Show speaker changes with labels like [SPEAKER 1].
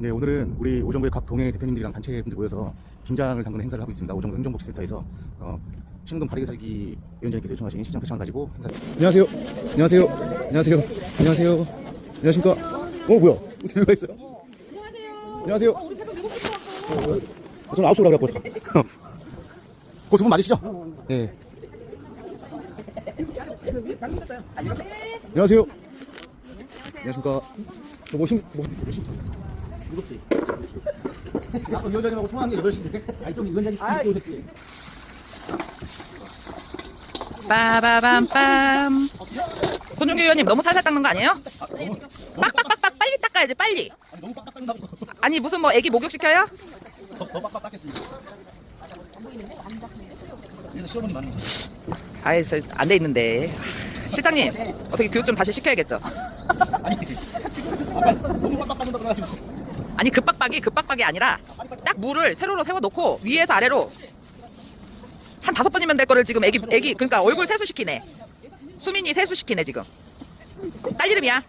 [SPEAKER 1] 네, 오늘은 우리 오정부의 각 동의 대표님들이랑 단체분들 모여서 김장을 담그는 행사를 하고 있습니다. 오정부 행정복지센터에서 어, 신흥동 바르게 살기 위원장님께서 요청하신 시장 표창을 가지고 행사. 안녕하세요. 안녕하세요. 안녕하세요. 안녕하세요. 안녕하십니까? 어 뭐야? 어떻게 가 있어요? 안녕하세요. 안녕하세요.
[SPEAKER 2] 우리 새벽 7시에 왔어.
[SPEAKER 1] 어, 저는 9시 오라고 그래갖고. 그거 두분 맞으시죠? 네. 안녕하세요. 안녕하십니까. 저뭐 힘, 뭐, 뭐 힘. 시. 아까 위원장님하고 통화한 게 8시인데. 아니, 좀 위원장님 좀 오셨지.
[SPEAKER 2] 빠바밤빰. 손준규 의원님 너무 살살 닦는 거 아니에요? 빡빡빡빡 빨리 닦아야지 빨리.
[SPEAKER 1] 아니, 너무 빡빡 닦는다고.
[SPEAKER 2] 아니 무슨 뭐 애기 목욕 시켜요?
[SPEAKER 1] 더, 더 빡빡 닦겠습니다. 그래서 시어머니.
[SPEAKER 2] 아이 저안돼 있는데. 아, 실장님 어떻게 교육 좀 다시 시켜야겠죠.
[SPEAKER 1] 아니, 아까 너무 빡빡 닦는다고.
[SPEAKER 2] 아니 그 빡빡이 그 아니라 딱 물을 세로로 세워 놓고 위에서 아래로 한 다섯 번이면 될 거를 지금 애기 애기 그러니까 얼굴 세수 시키네. 수민이 세수 시키네 지금. 딸 이름이야.